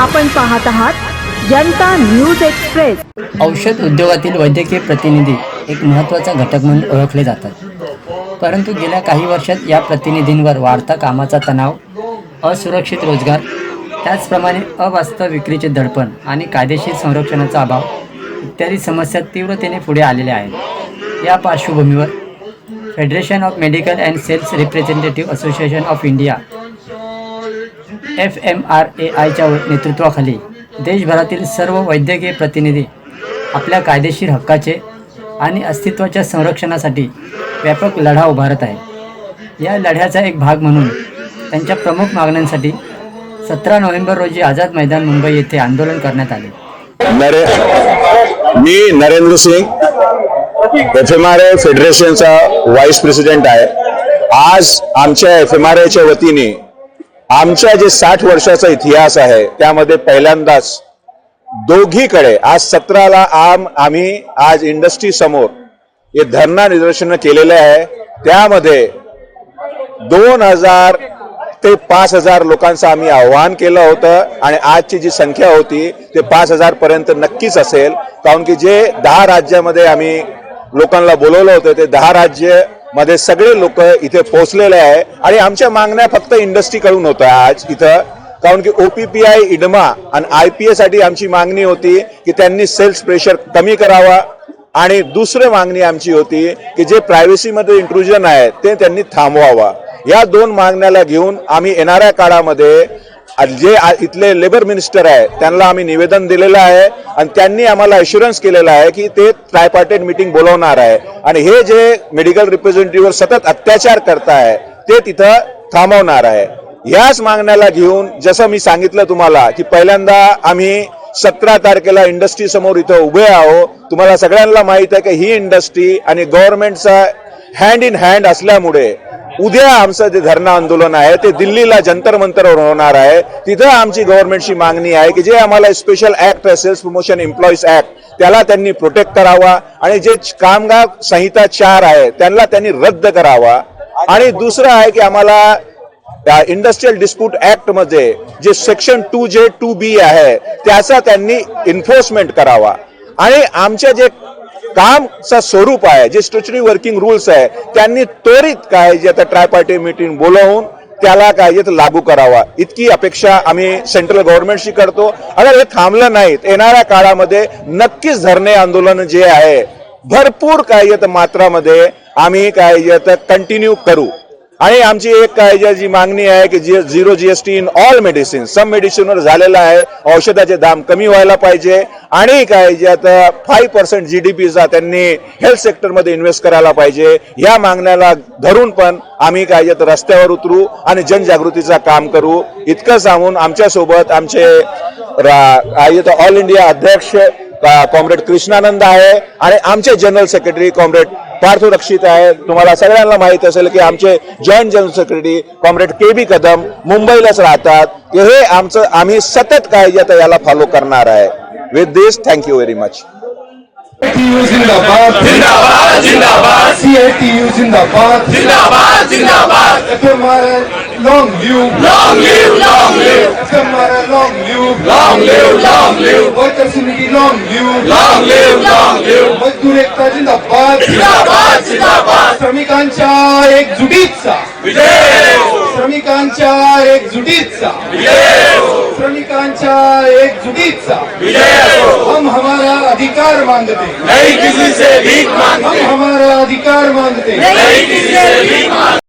आपण पाहत आहात जनता न्यूज एक्सप्रेस. औषध उद्योगातील वैद्यकीय प्रतिनिधी एक महत्त्वाचा घटक म्हणून ओळखले जातात. परंतु गेल्या काही वर्षात या प्रतिनिधींवर वाढता कामाचा तणाव असुरक्षित रोजगार त्याचप्रमाणे अवास्तव विक्रीचे दडपण आणि कायदेशीर संरक्षणाचा अभाव इत्यादी समस्या तीव्रतेने पुढे आलेल्या आहेत. या पार्श्वभूमीवर Federation of Medical and Sales Representative Association of India F M R A आयच्या नेतृत्वाखाली देशभरातील सर्व वैद्यकीय प्रतिनिधी आपल्या कायदेशीर हक्काचे आणि अस्तित्वाच्या संरक्षणासाठी व्यापक लढा उभारत आहे या लढ्याचा एक भाग म्हणून त्यांच्या प्रमुख मागण्यांसाठी सतरा नोव्हेंबर रोजी आझाद मैदान मुंबई येथे आंदोलन करण्यात आले. नरे मी Narendra Singh F M R A फेडरेशनचा vice president आहे. आज आमच्या एफ एम आर एच्या वतीने आमच्या जे साठ वर्षाचा इतिहास आहे त्यामध्ये पहिल्यांदाच दोघीकडे आज सतराला आम आम्ही आज इंडस्ट्री समोर हे धरणा निदर्शन केलेले आहे. त्यामध्ये दोन हजार ते पाच हजार लोकांचं आम्ही आव्हान केलं होतं आणि आजची जी संख्या होती ते पाच हजार पर्यंत नक्कीच असेल. कारण की जे दहा राज्यामध्ये आम्ही लोकांना बोलवलं होतं ते दहा राज्य मध्ये सगळे लोक इथे पोहोचलेले आहे. आणि आमच्या मागण्या फक्त इंडस्ट्रीकडून होत्या आज इथं. कारण की ओपीपीआय इडमा आणि आय पी ए साठी आमची मागणी होती की त्यांनी सेल्स प्रेशर कमी करावा. आणि दुसरी मागणी आमची होती की जे प्रायव्हसीमध्ये इंट्रुजन आहे ते त्यांनी थांबवावा. या दोन मागण्याला घेऊन आम्ही येणाऱ्या काळामध्ये जे इथले लेबर मिनिस्टर आहे त्यांना आम्ही निवेदन दिलेलं आहे आणि त्यांनी आम्हाला अश्युरन्स केलेला आहे की ते ट्रायपार्टेड मिटिंग बोलवणार आहे. आणि हे जे मेडिकल रिप्रेझेंटेटिव्हवर सतत अत्याचार करताय ते तिथं थांबवणार आहे. याच मागण्याला घेऊन जसं मी सांगितलं तुम्हाला की पहिल्यांदा आम्ही सतरा तारखेला इंडस्ट्री समोर इथं उभे आहो तुम्हाला सगळ्यांना माहीत आहे की ही इंडस्ट्री आणि गव्हर्नमेंटचा हँड इन हँड असल्यामुळे उद्या आमचं जे धरणं आंदोलन आहे ते दिल्लीला जंतर मंतरवर होणार आहे. तिथं आमची गव्हर्नमेंटची मागणी आहे की जे आम्हाला स्पेशल ऍक्ट आहे सेल्फ प्रमोशन एम्प्लॉईज ऍक्ट त्याला त्यांनी प्रोटेक्ट करावा आणि जे कामगार संहिता चार आहे त्यांना त्यांनी रद्द करावा. आणि दुसरं आहे की आम्हाला इंडस्ट्रियल डिस्प्यूट ऍक्टमध्ये जे section two J two B आहे त्याचा त्यांनी एन्फोर्समेंट करावा. आणि आमच्या जे कामचं स्वरूप आहे जे स्टॅच्युटरी वर्किंग रूल्स आहे त्यांनी त्वरित काय जे आता ट्रायपार्टी मीटिंग बोलवून त्याला काय येत लागू करावा. इतकी अपेक्षा आम्ही सेंट्रल गव्हर्नमेंटशी करतो. अगर हे थांबलं नाहीत येणाऱ्या काळामध्ये नक्कीच धरणे आंदोलन जे आहे भरपूर काय येत मात्रामध्ये आम्ही काय येत कंटिन्यू करू. आणि आमची एक काय जी मागणी आहे की जी zero T in all medicine some मेडिसिनवर झालेला आहे. औषधाचे दाम कमी व्हायला पाहिजे. आणि काय जे आता फाईव्ह पर्सेंट जी डी पीचा त्यांनी हेल्थ सेक्टरमध्ये इन्व्हेस्ट करायला पाहिजे. या मागण्याला धरून पण आम्ही काय जे रस्त्यावर उतरू आणि जनजागृतीचं काम करू. इतकं सांगून आमच्यासोबत आमचे तर ऑल इंडिया अध्यक्ष कॉम्रेड कृष्णानंद आहे. आणि आमचे जनरल सेक्रेटरी कॉम्रेड फार सुरक्षित आहे. तुम्हाला सगळ्यांना माहीत असेल की आमचे joint general secretary comrade K B Kadam मुंबईलाच राहतात. हे आमचं आम्ही सतत काय याला फॉलो करणार आहे. With this thank you very much CITU जिंदाबाद जिंदाबाद जिंदाबाद CITU जिंदाबाद जिंदाबाद जिंदाबाद FMRI long live long live long live FMRI long live long live long live workers unity long live long live long live मजदूर एकता जिंदाबाद जिंदाबाद जिंदाबाद श्रमिकांच्या एकजुटीचा विजय श्रमिकांच्या एकजुटीचा विजय श्रमिकांच्या एकजुटीचा हम हमारा अधिकार मांगते नहीं किसी से भीख मांग हम हमारा अधिकार मांगते।